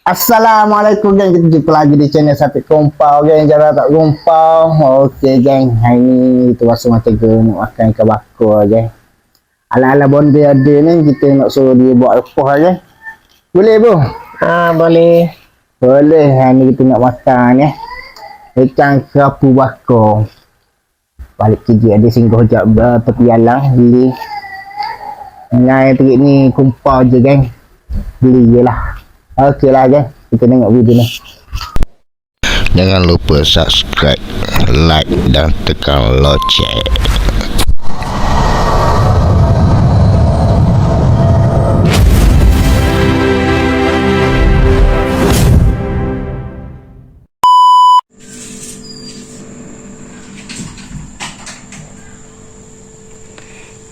Assalamualaikum geng. Kita jumpa lagi di channel Sapi Kompau geng. Jangan tak kompau Okey geng. Hari ni kita rasa macam ke Nak makan ikan bakar geng. Ala-ala bonde ada ni Kita nak suruh dia buat lepas geng. Boleh bu? Ah boleh. Boleh. Hari ni kita nak makan ya. Ikan kerapu bakar. Balik kerja ada singgah jap uh, Tepi alang Beli. Yang terik ni Kumpau je geng. Beli je lah Okey lah geng Kita tengok video ni. Jangan lupa subscribe, like dan tekan loceng.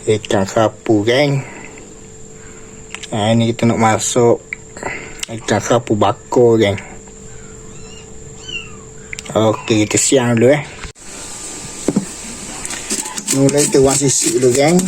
Ikan kerapu geng. Ha, Ini kita nak masuk Ikan kerapu bakar geng Okey, kita siang dulu eh. Mula kita buang sisik dulu, geng.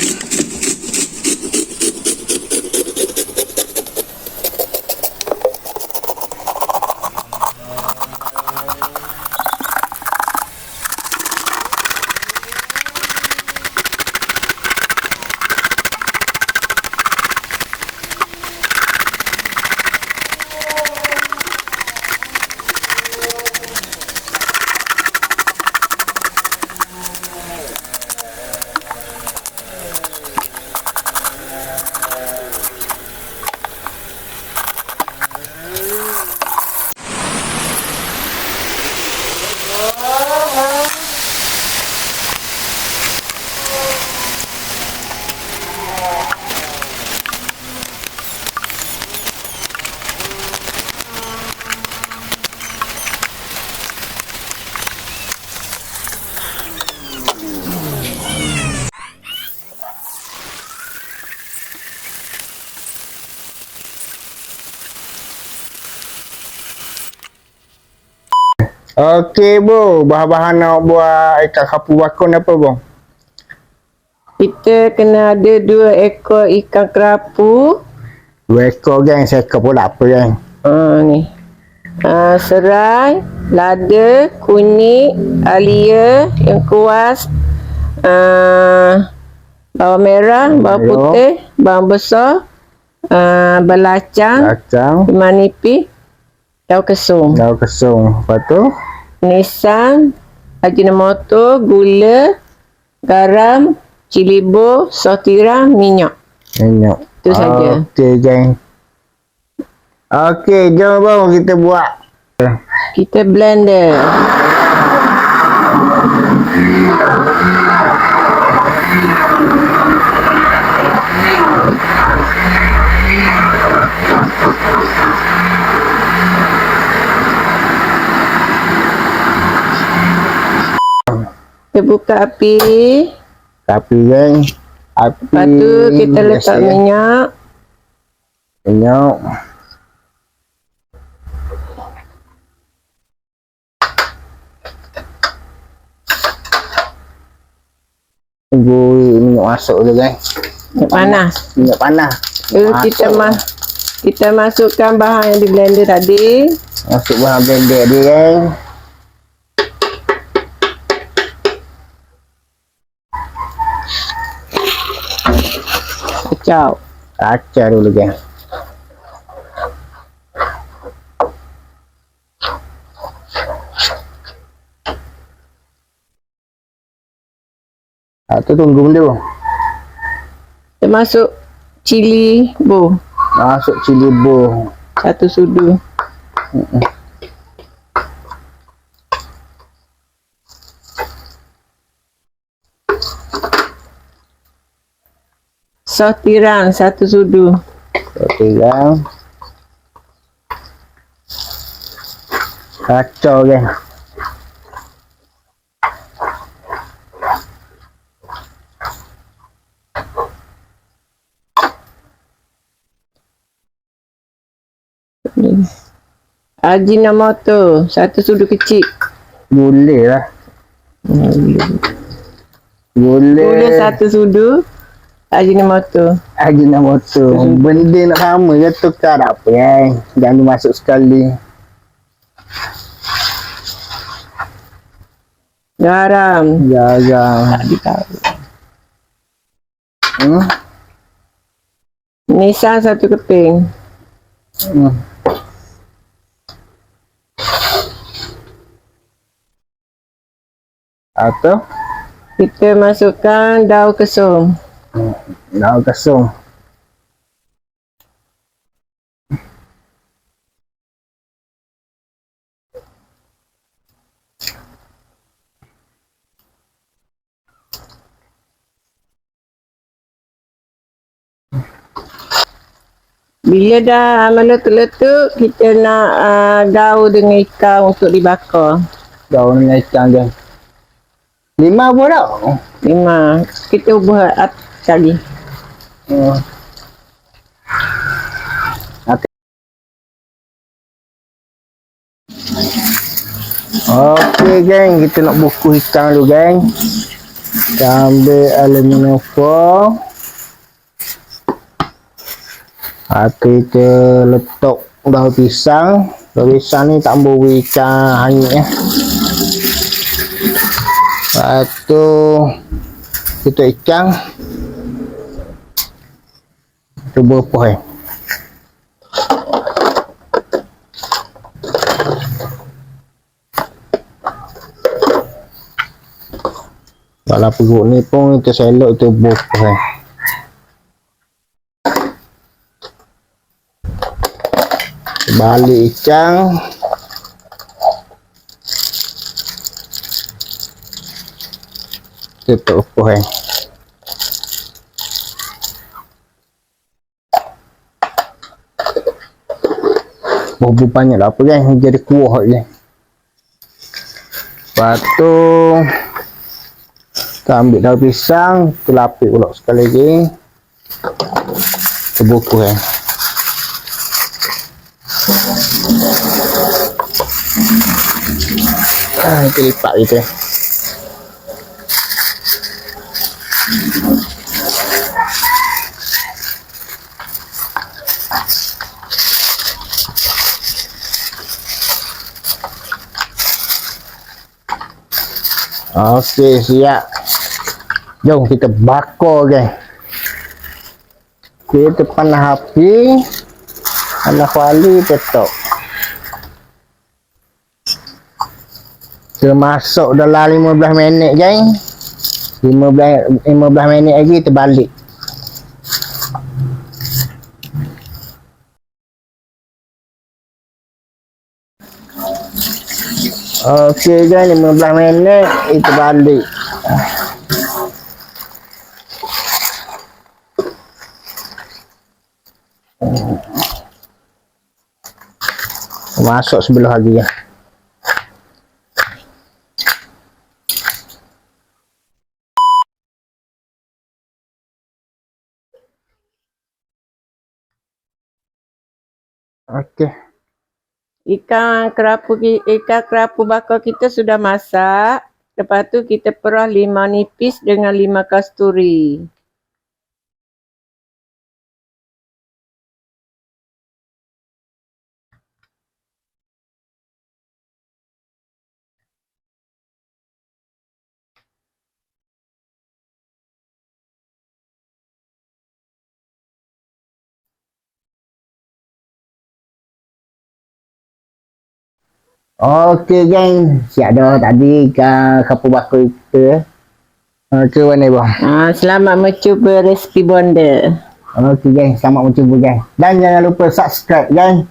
Okey bu Bahan-bahan nak buat Ikan kerapu bakar ni apa bu? Kita kena ada dua ekor ikan kerapu. Dua ekor geng. Saya ekor pula apa geng? Ah ni. Ah serai, lada, kunyit, alia, yang kuas, ah bawang merah, bawang putih, bawang besar, ah belacang, Kacang lemah nipis, daun kesum. Daun kesung Lepas tu Nissan, Ajinomoto, gula, garam, cili bo, sos tiram, minyak. Minyak Itu saja. Okey geng Okey jom bu Kita buat Kita blender. Kita buka api. Tapi geng Api Lepas tu kita letak biasa, minyak. Minyak Tunggu minyak masuk dulu geng Minyak panas. Minyak panas Lalu kita mas kita masukkan bahan yang di blender tadi. Masuk bahan blender dia geng Kacau. Kacau dulu geng Itu tunggu benda tu Kita masuk cili bo. Masuk cili bo Satu sudu. Tiram satu sudu. Okey geng Kacau geng Ajinomoto satu sudu kecil. Boleh lah Boleh Gula satu sudu. Ajinomoto. Ajinomoto. Benda nak sama je tukar tak apa kan. Jangan masuk sekali. Garam. Tak ditahu. Hmm? Nissan satu keping. Hmm. Atau Kita masukkan daun kesum. Daun kasung. Bila dah meletup-letup, kita nak uh, daun dengan ikan untuk dibakar. Daun dengan ikan je. Lima pun tak? Lima. Kita buat at sekali. Hmm. Okey. Geng, kita nak buku ikan dulu geng. Kita ambil aluminium foil. Ha, kita letak daun pisang. Daun pisang ni tak boleh ikan hanyut ya. Lepas tu kita ikan. Cuba apa eh? Kalau perut ni pun kita selok tu buka eh. Balik ikan. Tutup apa eh. Bumbu banyak lah. Apa kan Jadi kuah je Lepas tu Kita ambil daun pisang Kita lapik pula sekali lagi. Kita buku kan Ah, kita lipat gitu Okey, siap. Jom kita bakar geng. Kita panah api. Panah kuali tetap. Kita masuk dalam 15 minit geng. 15 15 minit lagi kita Okey kan 15 minit itu balik. Masuk sebelah lagi ya. Okey. Ikan kerapu ikan kerapu bakar kita sudah masak. Lepas tu kita perah lima nipis dengan lima kasturi. Okey geng, siap dah tadi ke kapu bakar kita. Okey mana bang? Ha, selamat mencuba resipi bonda. Okey geng, selamat mencuba geng. Dan jangan lupa subscribe geng.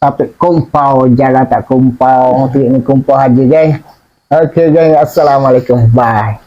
Sampai kumpau, jangan tak kumpau. Tengok ni kumpau aja geng. Okey geng, Assalamualaikum. Bye.